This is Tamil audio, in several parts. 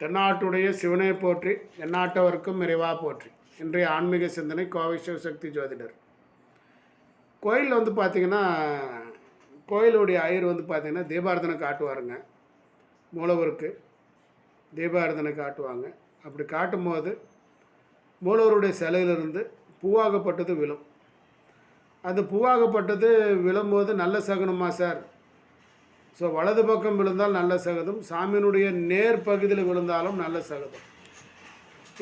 தென்னாட்டுடைய சிவனை போற்றி எந்நாட்டவருக்கும் நிறைவாக போற்றி. இன்றைய ஆன்மீக சிந்தனை கோவை சிவசக்தி ஜோதிடர். கோயிலில் வந்து பார்த்திங்கன்னா கோயிலுடைய ஐயர் வந்து பார்த்திங்கன்னா தீபாரதனை காட்டுவாருங்க. மூலவருக்கு தீபாரதனை காட்டுவாங்க. அப்படி காட்டும்போது மூலவருடைய சிலையிலிருந்து பூவாகப்பட்டது விழும். அது பூவாகப்பட்டது விழும்போது நல்ல சகுனமா சார் ஸோ வலது பக்கம் விழுந்தால் நல்ல சகதம். சாமியினுடைய நேர் பகுதியில் விழுந்தாலும் நல்ல சகதம்.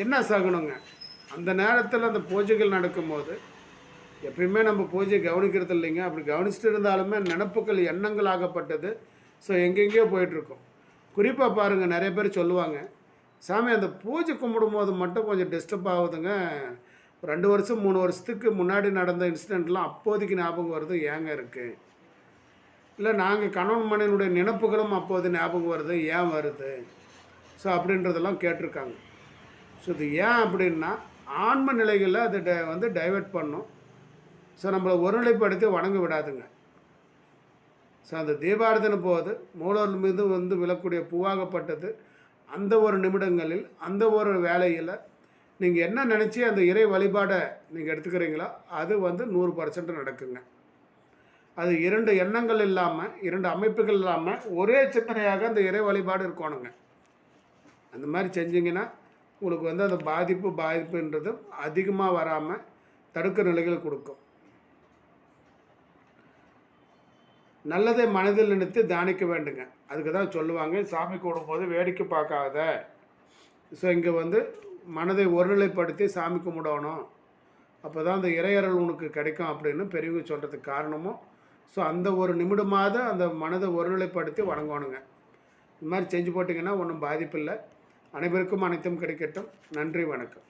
என்ன சகுனங்க? அந்த நேரத்தில் அந்த பூஜைகள் நடக்கும்போது எப்பயுமே நம்ம பூஜை கவனிக்கிறது இல்லைங்க. அப்படி கவனிச்சுட்டு இருந்தாலுமே நினப்புகள் எண்ணங்கள் ஆகப்பட்டது. ஸோ எங்கெங்கேயோ போயிட்டுருக்கோம். குறிப்பாக பாருங்கள் நிறைய பேர் சொல்லுவாங்க சாமி அந்த பூஜை கும்பிடும்போது மட்டும் கொஞ்சம் டிஸ்டர்ப் ஆகுதுங்க. ரெண்டு வருஷம் மூணு வருஷத்துக்கு முன்னாடி நடந்த இன்சிடெண்ட்லாம் அப்போதைக்கு ஞாபகம் வருது. ஏங்க இருக்குது இல்லை நாங்கள் கணவன் மனைவினுடைய நினப்புகளும் அப்போது ஞாபகம் வருது ஏன் வருது? ஸோ அப்படின்றதெல்லாம் கேட்டிருக்காங்க. ஸோ இது ஏன் அப்படின்னா ஆன்ம நிலைகளில் அது ட வந்து டைவெர்ட் பண்ணும். ஸோ நம்மளை ஒருநிலைப்படுத்தி வணங்க விடாதுங்க. ஸோ அந்த தீபாரதனை போது மூலவர் மீது வந்து விழக்கூடிய பூவாகப்பட்டது அந்த ஒரு நிமிடங்களில் அந்த ஒரு வேலையில் நீங்கள் என்ன நினச்சி அந்த இறை வழிபாடை நீங்கள் எடுத்துக்கிறீங்களோ அது வந்து நூறு பர்சன்ட் நடக்குங்க. அது இரண்டு எண்ணங்கள் இல்லாமல் இரண்டு அமைப்புகள் இல்லாமல் ஒரே சிந்தனையாக அந்த இறை வழிபாடு இருக்கணுங்க. அந்த மாதிரி செஞ்சிங்கன்னா உங்களுக்கு வந்து அந்த பாதிப்பு பாதிப்புன்றது அதிகமாக வராமல் தடுக்க நிலைகள் கொடுக்கும். நல்லதை மனதில் நினைத்து தியானிக்க வேண்டுங்க. அதுக்கு தான் சொல்லுவாங்க சாமி கூடும்போது வேடிக்கை பார்க்காத. ஸோ இங்கே வந்து மனதை ஒருநிலைப்படுத்தி சாமி கும்பிடணும். அப்போ தான் அந்த இறையறல் உனக்கு கிடைக்கும் அப்படின்னு பெரியவங்க சொல்கிறதுக்கு காரணமும் ஸோ அந்த ஒரு நிமிடமாவது அந்த மனதை ஒருநிலைப்படுத்தி வணங்கணுங்க. இந்த மாதிரி செஞ்சு போட்டிங்கன்னா ஒன்றும் பாதிப்பு இல்லை. அனைவருக்கும் அனைத்தும் கிடைக்கட்டும். நன்றி வணக்கம்.